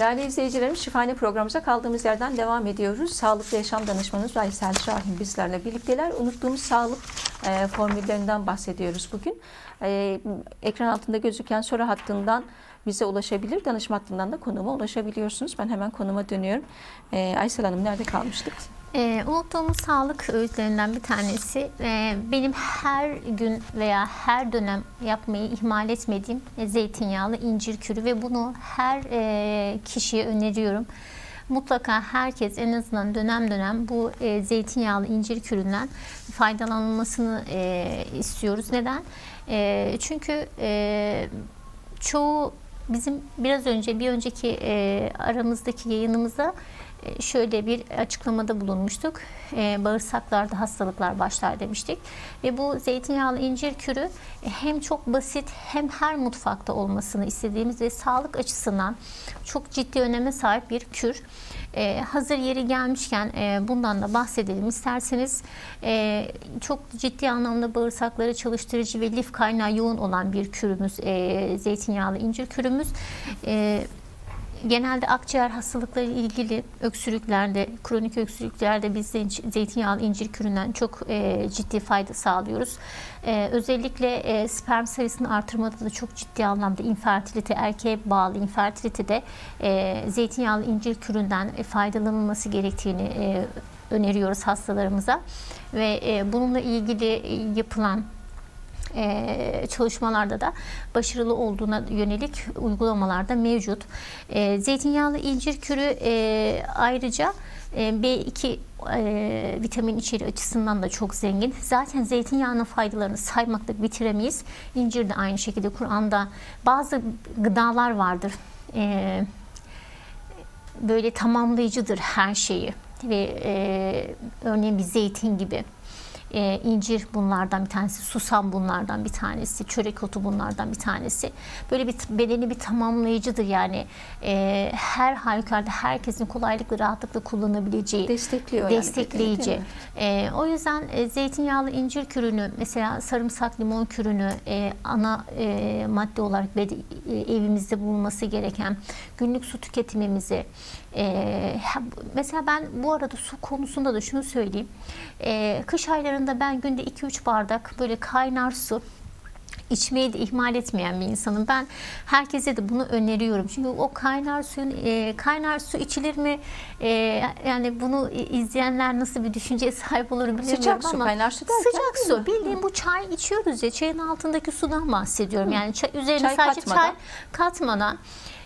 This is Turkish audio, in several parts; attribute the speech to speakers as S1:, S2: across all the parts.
S1: Değerli izleyicilerimiz Şifane programımıza kaldığımız yerden devam ediyoruz. Sağlıklı Yaşam Danışmanımız Aysel Şahin bizlerle birlikteler. Unuttuğumuz sağlık e, formüllerinden bahsediyoruz bugün. E, ekran altında gözüken soru hattından bize ulaşabilir. Danışma hattından da konuma ulaşabiliyorsunuz. Ben hemen konuma dönüyorum. E, Aysel Hanım nerede kalmıştık?
S2: Ee, unuttuğumuz sağlık öğütlerinden bir tanesi e, benim her gün veya her dönem yapmayı ihmal etmediğim e, zeytinyağlı incir kürü ve bunu her e, kişiye öneriyorum. Mutlaka herkes en azından dönem dönem bu e, zeytinyağlı incir küründen faydalanılmasını e, istiyoruz. Neden? E, çünkü e, çoğu bizim biraz önce bir önceki e, aramızdaki yayınımıza e, şöyle bir açıklamada bulunmuştuk. E, bağırsaklarda hastalıklar başlar demiştik. Ve bu zeytinyağlı incir kürü e, hem çok basit hem her mutfakta olmasını istediğimiz ve sağlık açısından çok ciddi öneme sahip bir kür. E, hazır yeri gelmişken e, bundan da bahsedelim isterseniz. E, çok ciddi anlamda bağırsakları çalıştırıcı ve lif kaynağı yoğun olan bir kürümüz, e, zeytinyağlı incir kürümüz. E, genelde akciğer hastalıkları ilgili öksürüklerde, kronik öksürüklerde biz zeytin- zeytinyağlı incir küründen çok e, ciddi fayda sağlıyoruz. E, özellikle e, sperm sayısını artırmada da çok ciddi anlamda infertilite, erkeğe bağlı infertilitede e, zeytinyağlı incir küründen e, faydalanılması gerektiğini e, öneriyoruz hastalarımıza. Ve e, bununla ilgili yapılan e, çalışmalarda da başarılı olduğuna yönelik uygulamalarda mevcut. E, zeytinyağlı incir kürü e, ayrıca e, B2 e, vitamin içeriği açısından da çok zengin. Zaten zeytinyağının faydalarını saymakla bitiremeyiz. İncir de aynı şekilde Kur'an'da bazı gıdalar vardır. E, böyle tamamlayıcıdır her şeyi ve e, örneğin bir zeytin gibi e, incir bunlardan bir tanesi, susam bunlardan bir tanesi, çörek otu bunlardan bir tanesi. Böyle bir bedeni bir tamamlayıcıdır yani e, her halükarda herkesin kolaylıkla rahatlıkla kullanabileceği
S1: Destekliyor yani
S2: destekleyici.
S1: bedeni,
S2: E, o yüzden e, zeytinyağlı incir kürünü mesela sarımsak limon kürünü e, ana e, madde olarak bede- e, evimizde bulunması gereken günlük su tüketimimizi e, mesela ben bu arada su konusunda da şunu söyleyeyim. E, kış aylarında ben günde 2-3 bardak böyle kaynar su içmeyi de ihmal etmeyen bir insanım. Ben herkese de bunu öneriyorum. Çünkü o kaynar suyun e, kaynar su içilir mi? E, yani bunu izleyenler nasıl bir düşünceye sahip olur bilmiyorum
S1: Sıcak su,
S2: ama
S1: kaynar su derken
S2: sıcak su. Bildiğin bu çay içiyoruz ya çayın altındaki sudan bahsediyorum. Yani çay, üzerine
S1: Çay
S2: sadece
S1: katmadan.
S2: çay katmadan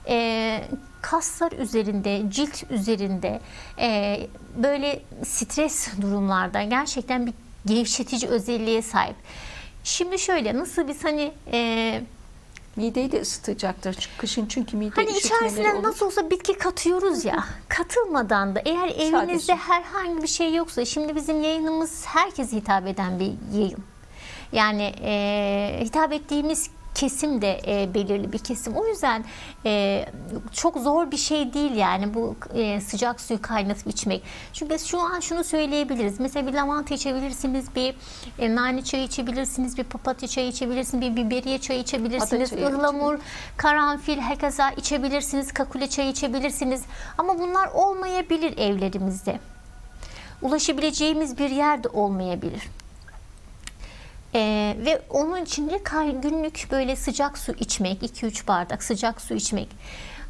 S2: e, kaslar üzerinde, cilt üzerinde e, böyle stres durumlarda gerçekten bir gevşetici özelliğe sahip. Şimdi şöyle nasıl biz hani e,
S1: Mideyi de ısıtacaktır. Kışın çünkü mide
S2: hani içerisine nasıl olsa bitki katıyoruz ya katılmadan da eğer evinizde
S1: Sadece.
S2: herhangi bir şey yoksa şimdi bizim yayınımız herkese hitap eden bir yayın. Yani e, hitap ettiğimiz kesim de e, belirli bir kesim. O yüzden e, çok zor bir şey değil yani bu e, sıcak suyu kaynatıp içmek. Çünkü şu an şunu söyleyebiliriz. Mesela bir lavanta içebilirsiniz, bir e, nane çayı içebilirsiniz, bir papatya çayı içebilirsiniz, bir biberiye çayı içebilirsiniz,
S1: çayı
S2: ıhlamur, karanfil, herkese içebilirsiniz, kakule çayı içebilirsiniz. Ama bunlar olmayabilir evlerimizde. Ulaşabileceğimiz bir yerde olmayabilir. Ee, ve onun için de kay- günlük böyle sıcak su içmek, 2-3 bardak sıcak su içmek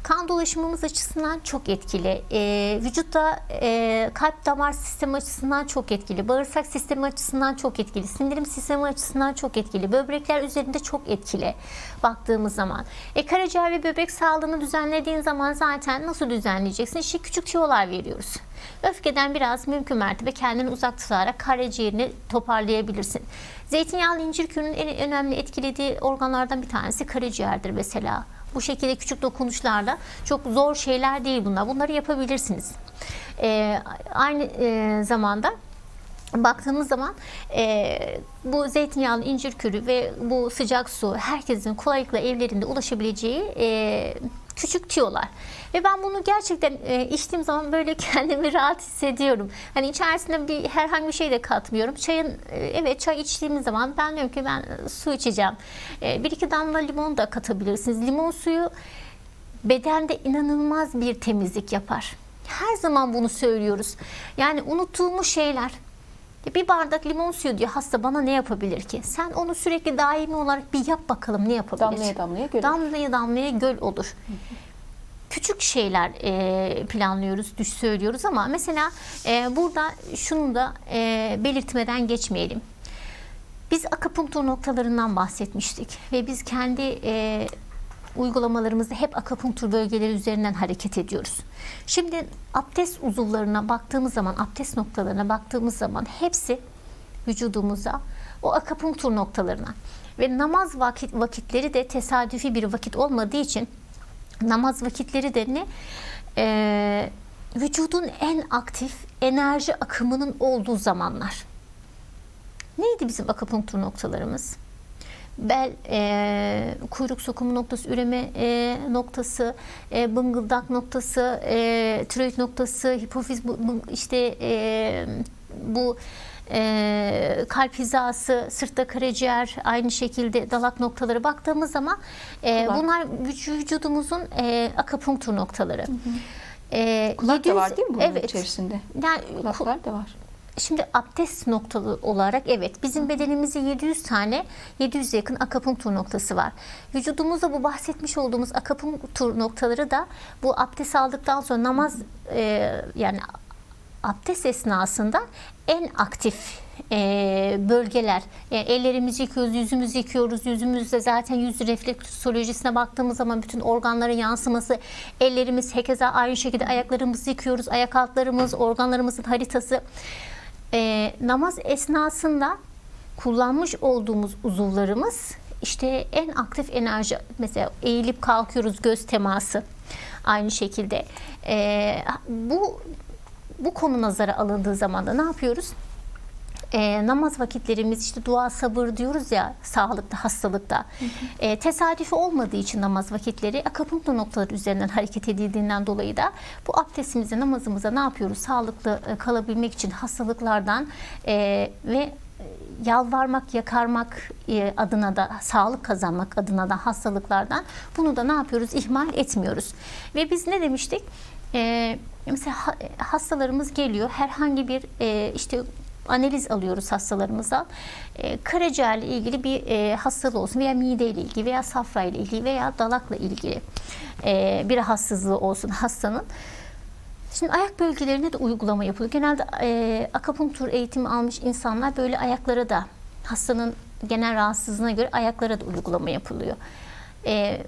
S2: kan dolaşımımız açısından çok etkili. Ee, vücutta e, kalp damar sistemi açısından çok etkili. Bağırsak sistemi açısından çok etkili. Sindirim sistemi açısından çok etkili. Böbrekler üzerinde çok etkili baktığımız zaman. E, karaciğer ve böbrek sağlığını düzenlediğin zaman zaten nasıl düzenleyeceksin? İşte küçük tiyolar veriyoruz. Öfkeden biraz mümkün mertebe kendini uzak tutarak karaciğerini toparlayabilirsin. Zeytinyağlı incir kürünün en önemli etkilediği organlardan bir tanesi karaciğerdir mesela. Bu şekilde küçük dokunuşlarla çok zor şeyler değil bunlar. Bunları yapabilirsiniz. Ee, aynı e, zamanda baktığımız zaman e, bu zeytinyağlı incir kürü ve bu sıcak su herkesin kolaylıkla evlerinde ulaşabileceği e, küçük tiyolar. Ve ben bunu gerçekten e, içtiğim zaman böyle kendimi rahat hissediyorum. Hani içerisinde bir herhangi bir şey de katmıyorum. Çayın e, evet çay içtiğimiz zaman ben diyorum ki ben e, su içeceğim. E, bir iki damla limon da katabilirsiniz. Limon suyu bedende inanılmaz bir temizlik yapar. Her zaman bunu söylüyoruz. Yani unuttuğumuz şeyler. Bir bardak limon suyu diyor hasta bana ne yapabilir ki? Sen onu sürekli daimi olarak bir yap bakalım ne yapabilir?
S1: Damlaya damlaya göre.
S2: Damlaya damlaya göl olur. Küçük şeyler e, planlıyoruz, düş söylüyoruz ama mesela e, burada şunu da e, belirtmeden geçmeyelim. Biz akupunktur noktalarından bahsetmiştik ve biz kendi e, uygulamalarımızda hep akupunktur bölgeleri üzerinden hareket ediyoruz. Şimdi abdest uzuvlarına baktığımız zaman, abdest noktalarına baktığımız zaman hepsi vücudumuza o akupunktur noktalarına ve namaz vakit vakitleri de tesadüfi bir vakit olmadığı için namaz vakitleri de ne? Ee, vücudun en aktif enerji akımının olduğu zamanlar. Neydi bizim akupunktur noktalarımız? Bel, e, kuyruk sokumu noktası, üreme e, noktası, e, bıngıldak noktası, e, tiroid noktası, hipofiz, bu, bu- işte e, bu e, kalp hizası, sırtta karaciğer, aynı şekilde dalak noktaları baktığımız zaman e,
S1: Kulak.
S2: bunlar vüc- vücudumuzun e, akupunktur noktaları. E,
S1: Kulak da
S2: 700
S1: var değil mi bunun
S2: evet.
S1: içerisinde?
S2: Yani ku-
S1: Kulaklar da var.
S2: Şimdi abdest noktalı olarak evet bizim bedenimizde 700 tane 700 yakın akupunktur noktası var. Vücudumuzda bu bahsetmiş olduğumuz akupunktur noktaları da bu abdest aldıktan sonra namaz e, yani abdest esnasında en aktif e, bölgeler. Yani ellerimizi yıkıyoruz, yüzümüzü yıkıyoruz. Yüzümüzde zaten yüz refleksolojisine baktığımız zaman bütün organların yansıması, ellerimiz hekeza aynı şekilde ayaklarımızı yıkıyoruz. Ayak altlarımız, organlarımızın haritası. E, namaz esnasında kullanmış olduğumuz uzuvlarımız işte en aktif enerji mesela eğilip kalkıyoruz göz teması aynı şekilde E, bu bu konu nazara alındığı zaman da ne yapıyoruz? E, namaz vakitlerimiz işte dua sabır diyoruz ya sağlıkta hastalıkta E, tesadüfi olmadığı için namaz vakitleri akupunktur noktaları üzerinden hareket edildiğinden dolayı da bu abdestimize namazımıza ne yapıyoruz sağlıklı e, kalabilmek için hastalıklardan e, ve yalvarmak, yakarmak e, adına da sağlık kazanmak adına da hastalıklardan bunu da ne yapıyoruz? İhmal etmiyoruz. Ve biz ne demiştik? E, mesela ha- hastalarımız geliyor. Herhangi bir e, işte analiz alıyoruz hastalarımızdan. E, karaciğerle ilgili bir e, hastalığı olsun veya mide ile ilgili veya safra ile ilgili veya dalakla ilgili e, bir rahatsızlığı olsun hastanın. Şimdi ayak bölgelerine de uygulama yapılıyor. Genelde e, akupunktur eğitimi almış insanlar böyle ayaklara da hastanın genel rahatsızlığına göre ayaklara da uygulama yapılıyor. E,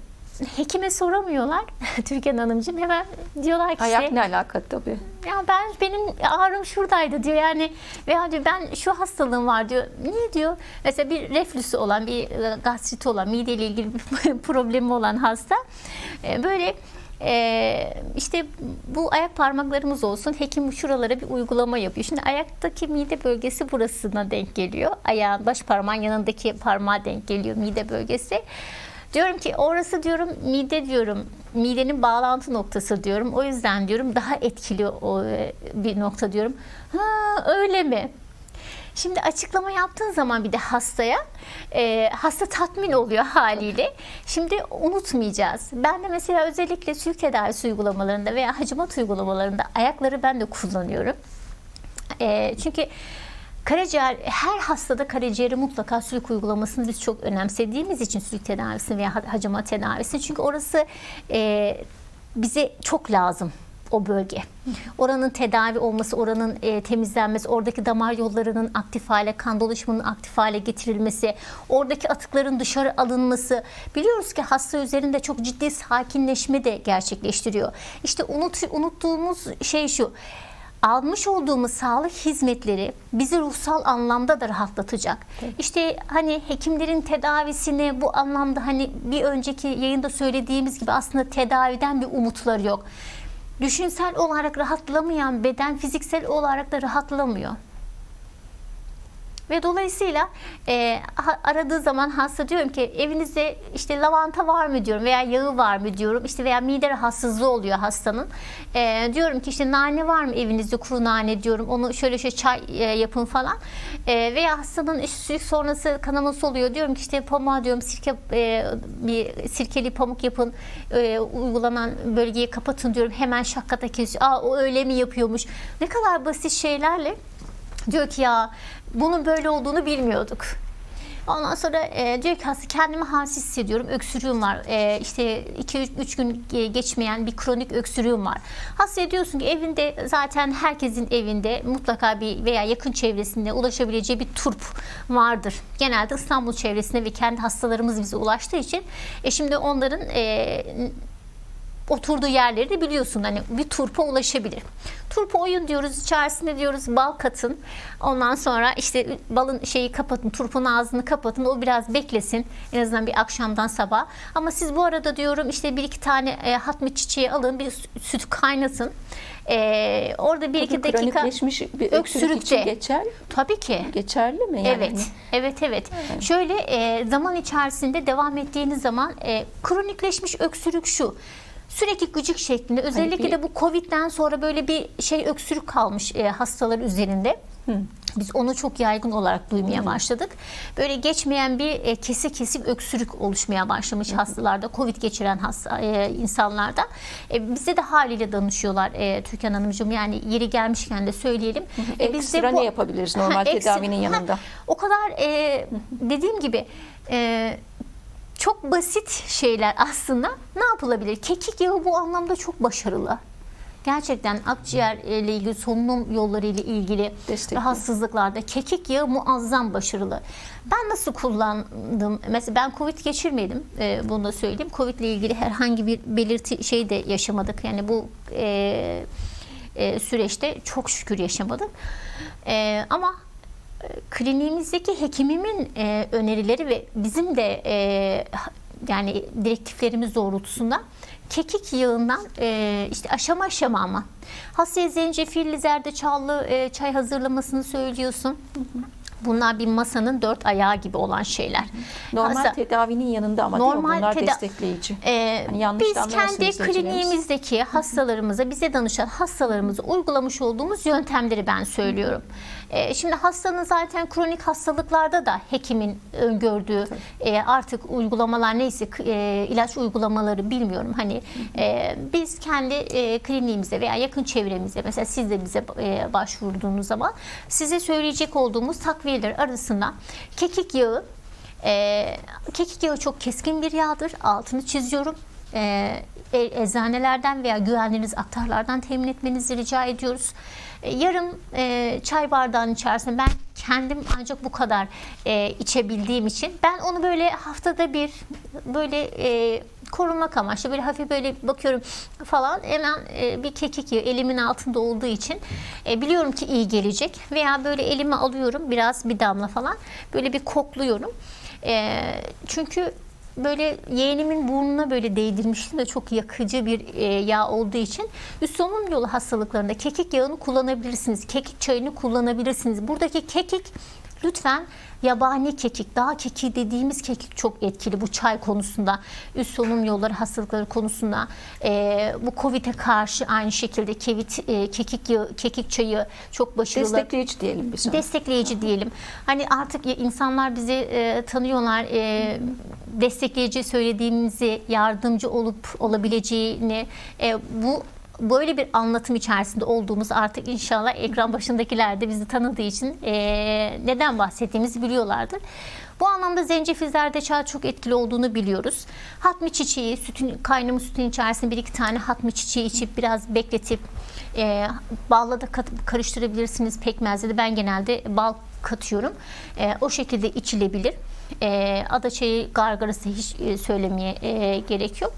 S2: hekime soramıyorlar Türkan Hanımcığım hemen diyorlar ki
S1: Ayak
S2: işte,
S1: ne alaka tabii.
S2: ya ben benim ağrım şuradaydı diyor yani veya diyor ben şu hastalığım var diyor. Niye diyor? Mesela bir reflüsü olan bir e, gastriti olan mideyle ilgili bir problemi olan hasta e, böyle e, işte bu ayak parmaklarımız olsun hekim şuralara bir uygulama yapıyor. Şimdi ayaktaki mide bölgesi burasına denk geliyor. Ayağın baş parmağın yanındaki parmağa denk geliyor mide bölgesi. Diyorum ki orası diyorum mide diyorum midenin bağlantı noktası diyorum. O yüzden diyorum daha etkili o e, bir nokta diyorum. Ha öyle mi? Şimdi açıklama yaptığın zaman bir de hastaya e, hasta tatmin oluyor haliyle. Şimdi unutmayacağız. Ben de mesela özellikle sülk tedavisi uygulamalarında veya hacamat uygulamalarında ayakları ben de kullanıyorum. E, çünkü karaciğer her hastada karaciğeri mutlaka sülük uygulamasını biz çok önemsediğimiz için sülük tedavisini veya hacamat tedavisini çünkü orası e, bize çok lazım o bölge. Oranın tedavi olması, oranın e, temizlenmesi, oradaki damar yollarının aktif hale, kan dolaşımının aktif hale getirilmesi, oradaki atıkların dışarı alınması. Biliyoruz ki hasta üzerinde çok ciddi sakinleşme de gerçekleştiriyor. İşte unut, unuttuğumuz şey şu almış olduğumuz sağlık hizmetleri bizi ruhsal anlamda da rahatlatacak. İşte hani hekimlerin tedavisini bu anlamda hani bir önceki yayında söylediğimiz gibi aslında tedaviden bir umutları yok. Düşünsel olarak rahatlamayan beden fiziksel olarak da rahatlamıyor. Ve dolayısıyla e, aradığı zaman hasta diyorum ki evinizde işte lavanta var mı diyorum veya yağı var mı diyorum işte veya mide rahatsızlığı oluyor hastanın. E, diyorum ki işte nane var mı evinizde kuru nane diyorum onu şöyle şöyle çay e, yapın falan. E, veya hastanın işte sonrası kanaması oluyor diyorum ki işte pamuğa diyorum sirke e, bir sirkeli pamuk yapın e, uygulanan bölgeyi kapatın diyorum hemen şakkata kesiyor. Aa o öyle mi yapıyormuş? Ne kadar basit şeylerle Diyor ki ya bunun böyle olduğunu bilmiyorduk. Ondan sonra e, diyor ki hasta kendimi halsiz hissediyorum. Öksürüğüm var. E, işte 2-3 gün ge- geçmeyen bir kronik öksürüğüm var. Hastaya diyorsun ki evinde zaten herkesin evinde mutlaka bir veya yakın çevresinde ulaşabileceği bir turp vardır. Genelde İstanbul çevresinde ve kendi hastalarımız bize ulaştığı için e, şimdi onların e, oturduğu yerleri de biliyorsun hani bir turpa ulaşabilir. Turpa oyun diyoruz içerisinde diyoruz bal katın. Ondan sonra işte balın şeyi kapatın, turpun ağzını kapatın. O biraz beklesin en azından bir akşamdan sabah. Ama siz bu arada diyorum işte bir iki tane e, hatmi çiçeği alın, bir sü- süt kaynatın. E, orada bir iki
S1: Peki
S2: dakika
S1: kronikleşmiş bir öksürük için
S2: öksürükte.
S1: geçer,
S2: tabii ki
S1: geçerli mi? Yani
S2: Evet, evet, evet. Şöyle e, zaman içerisinde devam ettiğiniz zaman e, kronikleşmiş öksürük şu. Sürekli gıcık şeklinde. Özellikle
S1: bir-
S2: de bu Covid'den sonra böyle bir şey öksürük kalmış e, hastalar üzerinde. Biz onu çok yaygın olarak duymaya başladık. Böyle geçmeyen bir e, kesik kesik öksürük oluşmaya başlamış hastalarda, Covid geçiren hasta e, insanlarda. E, bize de haliyle danışıyorlar e, Türkan Hanımcığım. Yani yeri gelmişken de söyleyelim. E, biz de
S1: Ekstra
S2: bu-
S1: ne yapabiliriz normal
S2: Ha, ekstra-
S1: tedavinin
S2: ha,
S1: yanında?
S2: o kadar e, dediğim gibi e, çok basit şeyler aslında. Ne yapılabilir? Kekik yağı bu anlamda çok başarılı. Gerçekten akciğer ile ilgili solunum yolları ile ilgili
S1: Destekli.
S2: rahatsızlıklarda kekik yağı muazzam başarılı. Ben nasıl kullandım? Mesela ben Covid geçirmedim. E, bunu da söyleyeyim. Covid ile ilgili herhangi bir belirti şey de yaşamadık. Yani bu e, e, süreçte çok şükür yaşamadık. E, ama kliniğimizdeki hekimimin e, önerileri ve bizim de e, yani direktiflerimiz doğrultusunda kekik yağından e, işte aşama aşama ama hastaya zencefilli zerdeçallı e, çay hazırlamasını söylüyorsun. Bunlar bir masanın dört ayağı gibi olan şeyler.
S1: Normal
S2: Hasta-
S1: tedavinin yanında ama?
S2: Normal
S1: Bunlar destekleyici.
S2: ee,
S1: Hani yanlış
S2: biz kendi kliniğimizdeki hastalarımıza, bize danışan hastalarımıza uygulamış olduğumuz yöntemleri ben söylüyorum. Ee, şimdi hastanın zaten kronik hastalıklarda da hekimin öngördüğü e, artık uygulamalar neyse e, ilaç uygulamaları bilmiyorum. Hani e, biz kendi e, kliniğimize veya yakın çevremize mesela siz de bize e, başvurduğunuz zaman size söyleyecek olduğumuz takviyeler arasında kekik yağı ee, kekik yağı çok keskin bir yağdır. Altını çiziyorum. Ee, e- eczanelerden veya güvendiğiniz aktarlardan temin etmenizi rica ediyoruz. Ee, yarım e, çay bardağının içerisinde ben kendim ancak bu kadar e, içebildiğim için ben onu böyle haftada bir böyle e, korumak amaçlı böyle hafif böyle bakıyorum falan hemen e, bir kekik yağı elimin altında olduğu için e, biliyorum ki iyi gelecek veya böyle elime alıyorum biraz bir damla falan böyle bir kokluyorum. E, çünkü böyle yeğenimin burnuna böyle değdirmiştim de çok yakıcı bir yağ olduğu için üst solunum yolu hastalıklarında kekik yağını kullanabilirsiniz. Kekik çayını kullanabilirsiniz. Buradaki kekik lütfen yabani kekik, dağ kekiği dediğimiz kekik çok etkili bu çay konusunda, üst solunum yolları hastalıkları konusunda. E, bu Covid'e karşı aynı şekilde kevit, e, kekik yağı, kekik çayı çok başarılı
S1: Destekleyici diyelim biz ona.
S2: destekleyici diyelim. Hani artık insanlar bizi e, tanıyorlar. E, destekleyici söylediğimizi yardımcı olup olabileceğini e, bu böyle bir anlatım içerisinde olduğumuz artık inşallah ekran başındakiler de bizi tanıdığı için e, neden bahsettiğimizi biliyorlardır. Bu anlamda zencefil zerdeçal çok etkili olduğunu biliyoruz. Hatmi çiçeği, sütün, kaynamış sütün içerisinde bir iki tane hatmi çiçeği içip biraz bekletip e, balla da kat- karıştırabilirsiniz pekmezle de. Ben genelde bal katıyorum. E, o şekilde içilebilir. E, adaçayı gargarası hiç e, söylemeye e, gerek yok.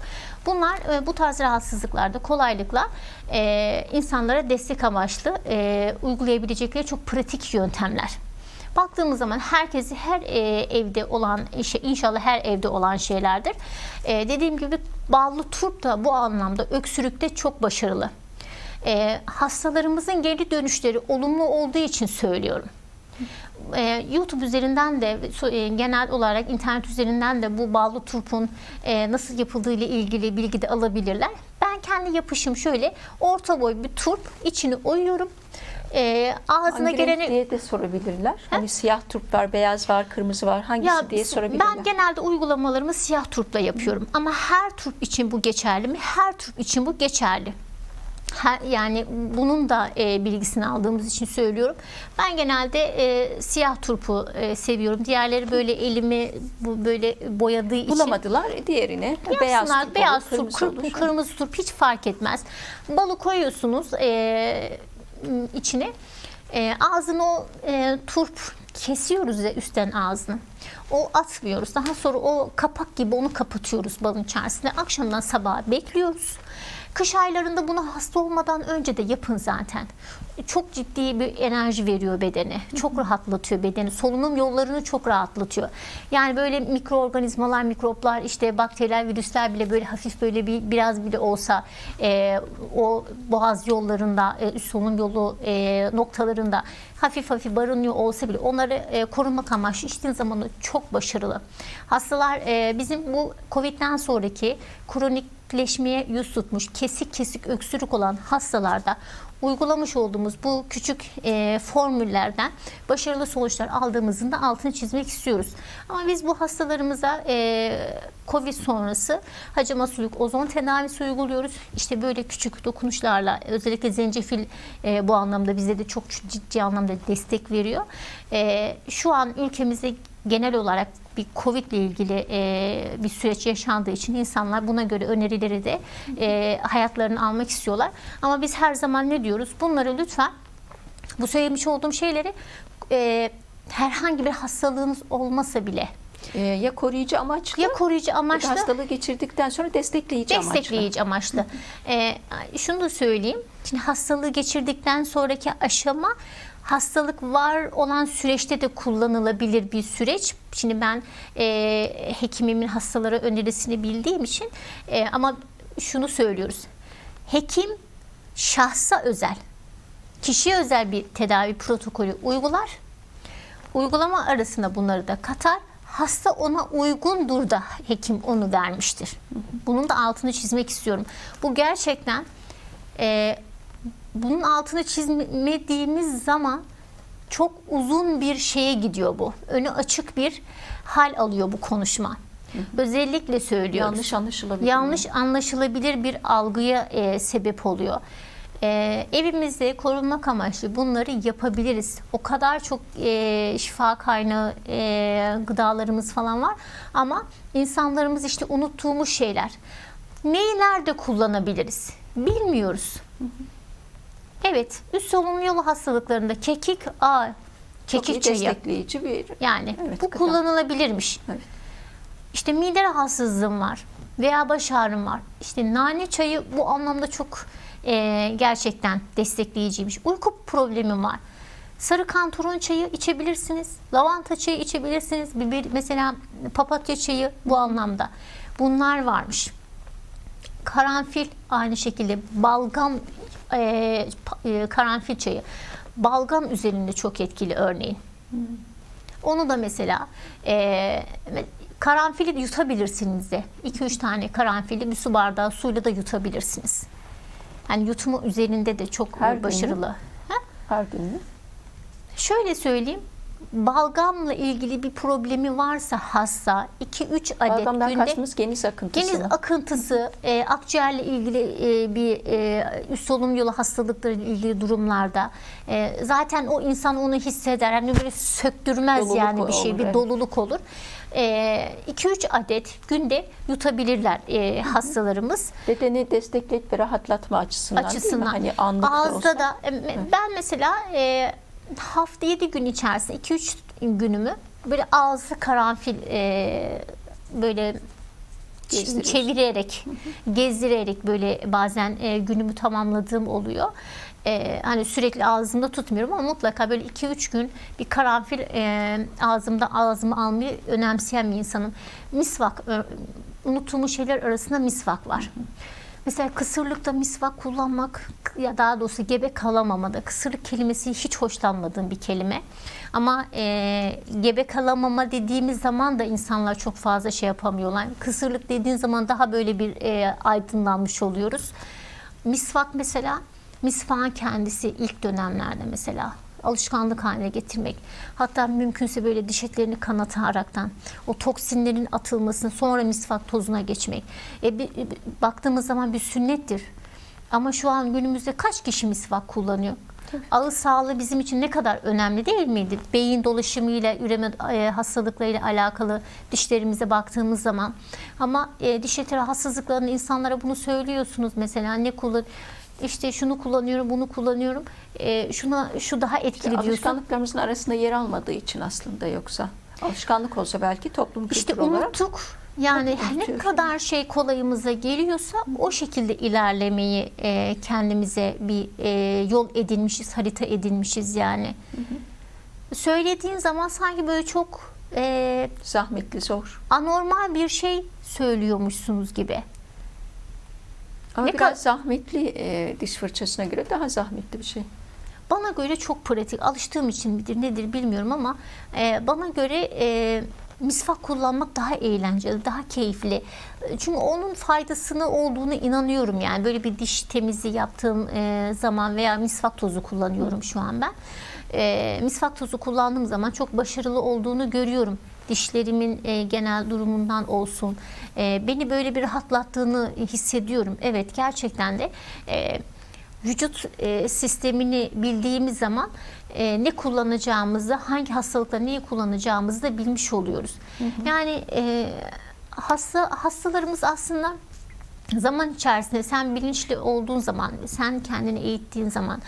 S2: Bunlar e, bu tarz rahatsızlıklarda kolaylıkla e, insanlara destek amaçlı e, uygulayabilecekleri çok pratik yöntemler. Baktığımız zaman herkesi her e, evde olan işe inşallah her evde olan şeylerdir. E, dediğim gibi ballı turp da bu anlamda öksürükte çok başarılı. E, hastalarımızın geri dönüşleri olumlu olduğu için söylüyorum. E, YouTube üzerinden de e, genel olarak internet üzerinden de bu bağlı turpun e, nasıl yapıldığı ile ilgili bilgi de alabilirler. Ben kendi yapışım şöyle orta boy bir turp içini oyuyorum. E, ağzına
S1: Hangi
S2: geleni
S1: diye de sorabilirler. Hani siyah turp var, beyaz var, kırmızı var. Hangisi diye sorabilirler.
S2: ben genelde uygulamalarımı siyah turpla yapıyorum. Ama her turp için bu geçerli mi? Her turp için bu geçerli. Yani bunun da e, bilgisini aldığımız için söylüyorum. Ben genelde e, siyah turpu e, seviyorum. Diğerleri böyle elimi bu böyle boyadığı için
S1: Bulamadılar diğerine. beyaz turp
S2: beyaz turp,
S1: kırmızı
S2: kır-
S1: olur.
S2: kırmızı turp hiç fark etmez. Balı koyuyorsunuz e, içine. E, ağzını o e, turp kesiyoruz ya üstten ağzını. O atmıyoruz. Daha sonra o kapak gibi onu kapatıyoruz balın içerisinde. Akşamdan sabaha bekliyoruz. Kış aylarında bunu hasta olmadan önce de yapın zaten. Çok ciddi bir enerji veriyor bedene. Çok rahatlatıyor bedeni. Solunum yollarını çok rahatlatıyor. Yani böyle mikroorganizmalar, mikroplar, işte bakteriler, virüsler bile böyle hafif böyle bir biraz bile olsa e, o boğaz yollarında, e, solunum yolu e, noktalarında hafif hafif barınıyor olsa bile onları e, korumak amaçlı içtiğin zaman çok başarılı. Hastalar e, bizim bu Covid'den sonraki kronikleşmeye yüz tutmuş, kesik kesik öksürük olan hastalarda uygulamış olduğumuz bu küçük e, formüllerden başarılı sonuçlar aldığımızın da altını çizmek istiyoruz. Ama biz bu hastalarımıza e, Covid sonrası hacama suluk ozon tedavisi uyguluyoruz. İşte böyle küçük dokunuşlarla özellikle zencefil e, bu anlamda bize de çok ciddi anlamda destek veriyor. E, şu an ülkemizde genel olarak bir Covid ile ilgili e, bir süreç yaşandığı için insanlar buna göre önerileri de e, hayatlarını almak istiyorlar. Ama biz her zaman ne diyoruz? Bunları lütfen bu söylemiş olduğum şeyleri e, herhangi bir hastalığınız olmasa bile
S1: Ee, ya koruyucu amaçlı
S2: ya koruyucu
S1: ya
S2: amaçlı
S1: hastalığı geçirdikten sonra destekleyici amaçlı.
S2: destekleyici amaçlı. Ee, şunu da söyleyeyim. Şimdi hastalığı geçirdikten sonraki aşama hastalık var olan süreçte de kullanılabilir bir süreç. Şimdi ben e, hekimimin hastalara önerisini bildiğim için e, ama şunu söylüyoruz. Hekim şahsa özel, kişiye özel bir tedavi protokolü uygular. Uygulama arasında bunları da katar. Hasta ona uygundur da hekim onu vermiştir. Bunun da altını çizmek istiyorum. Bu gerçekten e, bunun altını çizmediğimiz zaman çok uzun bir şeye gidiyor bu. Önü açık bir hal alıyor bu konuşma. Özellikle söylüyoruz.
S1: Yanlış anlaşılabilir.
S2: Yanlış anlaşılabilir bir algıya e, sebep oluyor. E, evimizde korunmak amaçlı bunları yapabiliriz. O kadar çok e, şifa kaynağı e, gıdalarımız falan var ama insanlarımız işte unuttuğumuz şeyler. Neyi nerede kullanabiliriz? Bilmiyoruz. Evet, üst solunum yolu hastalıklarında kekik, a,
S1: Çok
S2: kekik çayı.
S1: destekleyici bir
S2: Yani
S1: Evet,
S2: bu
S1: gıda.
S2: kullanılabilirmiş.
S1: Evet.
S2: İşte mide rahatsızlığım var veya baş ağrım var. İşte nane çayı bu anlamda çok e, gerçekten destekleyiciymiş. Uyku problemim var. Sarı kantaron çayı içebilirsiniz. Lavanta çayı içebilirsiniz. Bir, bir- mesela papatya çayı bu anlamda. Bunlar varmış. Karanfil aynı şekilde balgam e, e, karanfil çayı. Balgam üzerinde çok etkili örneğin. Onu da mesela e, karanfili yutabilirsiniz de. 2-3 tane karanfili bir su bardağı suyla da yutabilirsiniz. Yani yutumu üzerinde de çok
S1: Her gün mü?
S2: başarılı. Ha?
S1: her gün mü?
S2: Şöyle söyleyeyim. Balgamla ilgili bir problemi varsa hasta 2-3 adet
S1: Balgamdan
S2: günde
S1: kastımız geniz akıntısı.
S2: Geniz
S1: mı?
S2: akıntısı, e, akciğerle ilgili e, bir e, üst solunum yolu hastalıkları ile ilgili durumlarda e, zaten o insan onu hisseder. Hani böyle söktürmez
S1: Doluluk
S2: yani bir şey,
S1: olur,
S2: bir
S1: evet.
S2: doluluk olur. 2-3 adet günde yutabilirler e, hastalarımız
S1: Bedeni destekleyip ve rahatlatma açısından, değil mi?
S2: açısından.
S1: Hani anlık da
S2: Ağızda
S1: olsa.
S2: da e, ben mesela e, hafta 7 gün içerisinde 2-3 günümü böyle ağızda karanfil e, böyle çevirerek, gezdirerek böyle bazen e, günümü tamamladığım oluyor. E, hani sürekli ağzımda tutmuyorum ama mutlaka böyle 2-3 gün bir karanfil e, ağzımda ağzıma almayı önemseyen bir insanım. Misvak, e, unuttuğumuz şeyler arasında misvak var. Mesela kısırlıkta misvak kullanmak ya daha doğrusu gebe kalamamada kısırlık kelimesi hiç hoşlanmadığım bir kelime. Ama e, gebe kalamama dediğimiz zaman da insanlar çok fazla şey yapamıyorlar. Kısırlık dediğin zaman daha böyle bir e, aydınlanmış oluyoruz. Misvak mesela misvakın kendisi ilk dönemlerde mesela alışkanlık haline getirmek. Hatta mümkünse böyle diş etlerini kanataraktan o toksinlerin atılmasını sonra misvak tozuna geçmek. E, bir, bir- baktığımız zaman bir sünnettir. Ama şu an günümüzde kaç kişi misvak kullanıyor? Ağız sağlığı bizim için ne kadar önemli değil miydi? Beyin dolaşımıyla, üreme e, hastalıklarıyla alakalı dişlerimize baktığımız zaman. Ama e, diş eti rahatsızlıklarını insanlara bunu söylüyorsunuz mesela ne kullan işte şunu kullanıyorum, bunu kullanıyorum. E, şuna şu daha etkili diyorsun.
S1: Alışkanlıklarımızın arasında yer almadığı için aslında yoksa. Alışkanlık olsa belki toplum kültürü
S2: İşte
S1: olarak
S2: unuttuk. Yani ne kadar şey kolayımıza geliyorsa o şekilde ilerlemeyi e, kendimize bir e, yol edinmişiz, harita edinmişiz yani. Söylediğin zaman sanki böyle çok e,
S1: zahmetli, zor.
S2: anormal bir şey söylüyormuşsunuz gibi.
S1: Ama
S2: Ne
S1: biraz zahmetli e, diş fırçasına göre daha zahmetli bir şey.
S2: Bana göre çok pratik. Alıştığım için midir nedir bilmiyorum ama e, bana göre e, misvak kullanmak daha eğlenceli, daha keyifli. Çünkü onun faydasını olduğunu inanıyorum yani. Böyle bir diş temizliği yaptığım e, zaman veya misvak tozu kullanıyorum şu an ben. E, misvak tozu kullandığım zaman çok başarılı olduğunu görüyorum. Dişlerimin e, genel durumundan olsun. E, beni böyle bir rahatlattığını hissediyorum. Evet gerçekten de e, vücut e, sistemini bildiğimiz zaman e, ne kullanacağımızı, hangi hastalıkta neyi kullanacağımızı da bilmiş oluyoruz. Yani e, hasta hastalarımız aslında zaman içerisinde sen bilinçli olduğun zaman, sen kendini eğittiğin zaman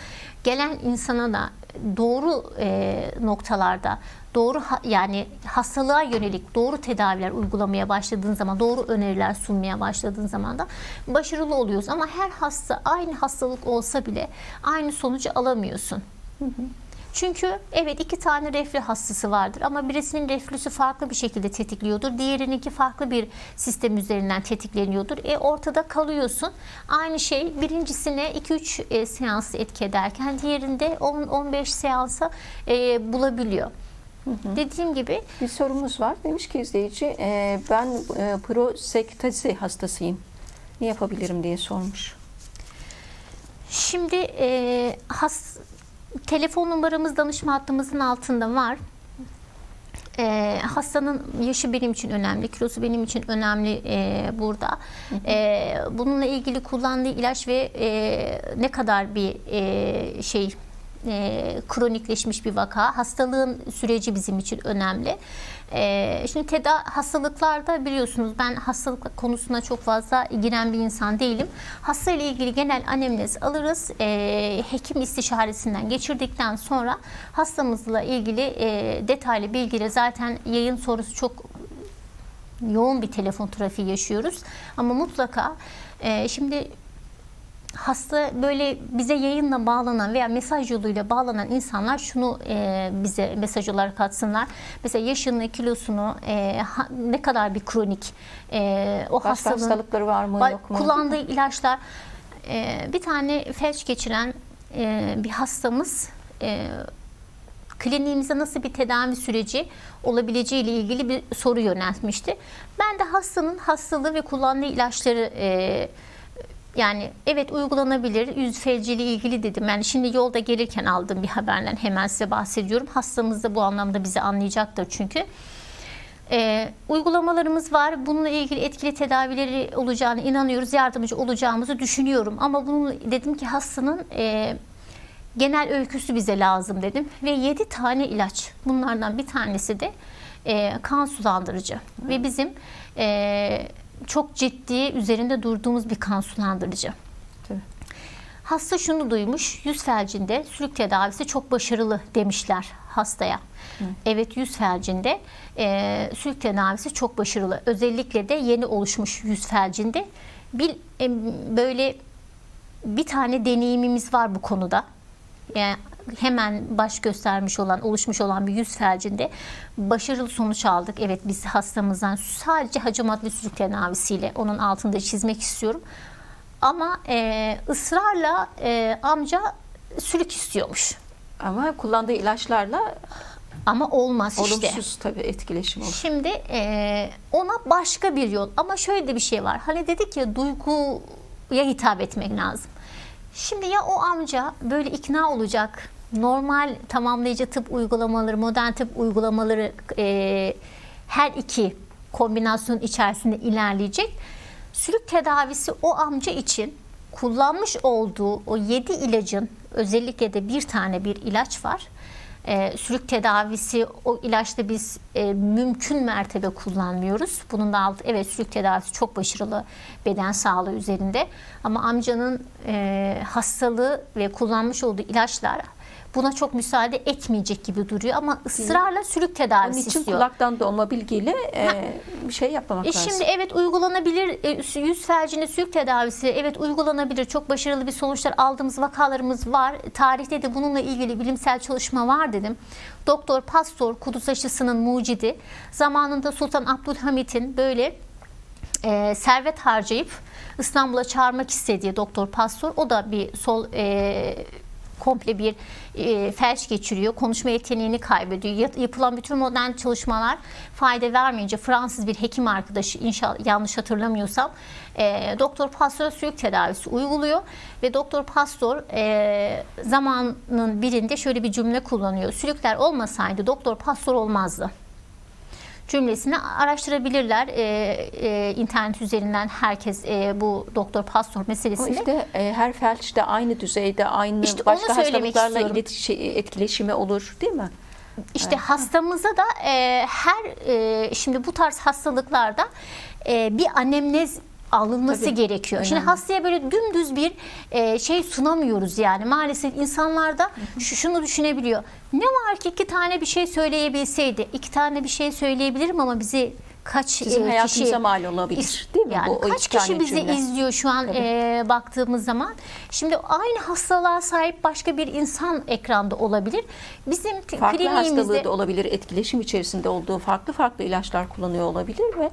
S2: gelen insana da doğru e, noktalarda doğru ha- yani hastalığa yönelik doğru tedaviler uygulamaya başladığın zaman, doğru öneriler sunmaya başladığın zaman da başarılı oluyoruz. Ama her hasta aynı hastalık olsa bile aynı sonucu alamıyorsun. Çünkü evet iki tane reflü hastası vardır ama birisinin reflüsü farklı bir şekilde tetikliyordur. Diğerininki farklı bir sistem üzerinden tetikleniyordur. E ortada kalıyorsun. Aynı şey birincisine 2-3 e, seansı etki ederken diğerinde 10-15 seansa e, bulabiliyor. Dediğim gibi
S1: Bir sorumuz var. Demiş ki izleyici e, ben e, prosektazi hastasıyım. Ne yapabilirim diye sormuş.
S2: Şimdi e, has, telefon numaramız danışma hattımızın altında var. E, hastanın yaşı benim için önemli, kilosu benim için önemli e, burada. E, bununla ilgili kullandığı ilaç ve e, ne kadar bir e, şey e, kronikleşmiş bir vaka. Hastalığın süreci bizim için önemli. E, şimdi teda hastalıklarda biliyorsunuz ben hastalık konusuna çok fazla giren bir insan değilim. Hasta ile ilgili genel anemnez alırız. E, hekim istişaresinden geçirdikten sonra hastamızla ilgili e, detaylı bilgiyle zaten yayın sonrası çok yoğun bir telefon trafiği yaşıyoruz. Ama mutlaka e, şimdi hasta böyle bize yayınla bağlanan veya mesaj yoluyla bağlanan insanlar şunu e, bize mesaj olarak atsınlar. Mesela yaşını, kilosunu, e, ha- ne kadar bir kronik e, o
S1: Başka
S2: hastalığın
S1: hastalıkları var mı yok mu?
S2: Kullandığı ilaçlar e, bir tane felç geçiren e, bir hastamız e, kliniğimize nasıl bir tedavi süreci olabileceği ile ilgili bir soru yöneltmişti. Ben de hastanın hastalığı ve kullandığı ilaçları e, yani evet uygulanabilir yüz felciyle ilgili dedim. Yani şimdi yolda gelirken aldığım bir haberden hemen size bahsediyorum. Hastamız da bu anlamda bizi anlayacaktır çünkü. Ee, uygulamalarımız var. Bununla ilgili etkili tedavileri olacağını inanıyoruz. Yardımcı olacağımızı düşünüyorum. Ama bunu dedim ki hastanın e, genel öyküsü bize lazım dedim. Ve 7 tane ilaç. Bunlardan bir tanesi de e, kan sulandırıcı. Ve bizim e, çok ciddi üzerinde durduğumuz bir kan sulandırıcı.
S1: Tabii.
S2: Hasta şunu duymuş, yüz felcinde sülük tedavisi çok başarılı demişler hastaya. Evet yüz felcinde e, sülük tedavisi çok başarılı. Özellikle de yeni oluşmuş yüz felcinde bir e, böyle bir tane deneyimimiz var bu konuda. Yani hemen baş göstermiş olan, oluşmuş olan bir yüz felcinde başarılı sonuç aldık. Evet biz hastamızdan sadece hacamat ve sülük tedavisiyle onun altında çizmek istiyorum. ama e, ısrarla e, amca sülük istiyormuş.
S1: Ama kullandığı ilaçlarla
S2: Ama olmaz işte.
S1: olumsuz tabii etkileşim olur.
S2: Şimdi e, ona başka bir yol ama şöyle de bir şey var. Hani dedik ya duyguya hitap etmek lazım. Şimdi ya o amca böyle ikna olacak normal tamamlayıcı tıp uygulamaları, modern tıp uygulamaları e, her iki kombinasyon içerisinde ilerleyecek. Sülük tedavisi o amca için kullanmış olduğu o 7 ilacın özellikle de bir tane bir ilaç var. E, sülük tedavisi o ilaçta biz e, mümkün mertebe kullanmıyoruz. Bunun da altı evet sülük tedavisi çok başarılı beden sağlığı üzerinde. Ama amcanın e, hastalığı ve kullanmış olduğu ilaçlar buna çok müsaade etmeyecek gibi duruyor ama ısrarla
S1: Onun
S2: tedavisi
S1: için
S2: istiyor.
S1: kulaktan dolma bilgiyle e, bir şey yapmamak
S2: E
S1: lazım.
S2: şimdi evet uygulanabilir e, yüz felcinde sülük tedavisi evet uygulanabilir çok başarılı bir sonuçlar aldığımız vakalarımız var. Tarihte de bununla ilgili bilimsel çalışma var dedim. Doktor Pastor kuduz aşısının mucidi zamanında Sultan Abdülhamit'in böyle e, servet harcayıp İstanbul'a çağırmak istediği Doktor Pastor o da bir sol e, komple bir e, felç geçiriyor. Konuşma yeteneğini kaybediyor. Yap- yapılan bütün modern çalışmalar fayda vermeyince Fransız bir hekim arkadaşı inşallah yanlış hatırlamıyorsam e, Doktor Pasteur sülük tedavisi uyguluyor ve Doktor Pasteur e, zamanın birinde şöyle bir cümle kullanıyor. Sülükler olmasaydı Doktor Pasteur olmazdı cümlesini araştırabilirler. Ee, e, internet üzerinden herkes e, bu Doktor Pastor meselesini.
S1: işte e, her felç de aynı düzeyde, aynı
S2: İşte
S1: başka hastalıklarla iletişi- etkileşimi olur değil mi?
S2: İşte hastamıza da e, her e, şimdi bu tarz hastalıklarda e, bir anemnez alınması
S1: Tabii,
S2: gerekiyor. Şimdi
S1: önemli.
S2: hastaya böyle dümdüz bir e, şey sunamıyoruz yani. Maalesef insanlarda şu, şunu düşünebiliyor. Ne var ki iki tane bir şey söyleyebilseydi. iki tane bir şey söyleyebilirim ama bizi kaç e,
S1: hayatınıza
S2: kişi
S1: mal olabilir değil mi?
S2: Yani
S1: Bu,
S2: kaç kişi bizi
S1: cümle.
S2: izliyor şu an
S1: Tabii.
S2: e, baktığımız zaman. Şimdi aynı hastalığa sahip başka bir insan ekranda olabilir. Bizim
S1: Farklı
S2: kliniğimizde
S1: hastalığı da olabilir, etkileşim içerisinde olduğu farklı farklı ilaçlar kullanıyor olabilir ve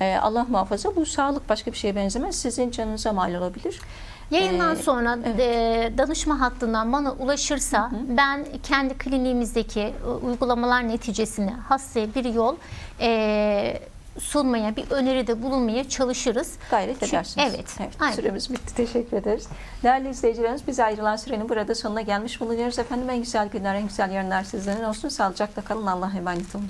S1: e, Allah muhafaza bu sağlık başka bir şeye benzemez. Sizin canınıza mal olabilir.
S2: Yayından
S1: Ee,
S2: sonra e, danışma hattından bana ulaşırsa ben kendi kliniğimizdeki e, uygulamalar neticesinde hastaya bir yol e, sunmaya, bir öneride bulunmaya çalışırız.
S1: Gayret
S2: Çünkü-
S1: edersiniz.
S2: evet, aynen.
S1: Süremiz bitti. Teşekkür ederiz. Değerli izleyicilerimiz biz ayrılan sürenin burada sonuna gelmiş bulunuyoruz. Efendim en güzel günler, en güzel yarınlar sizlerin olsun. Sağlıcakla kalın. Allah'a emanet olun.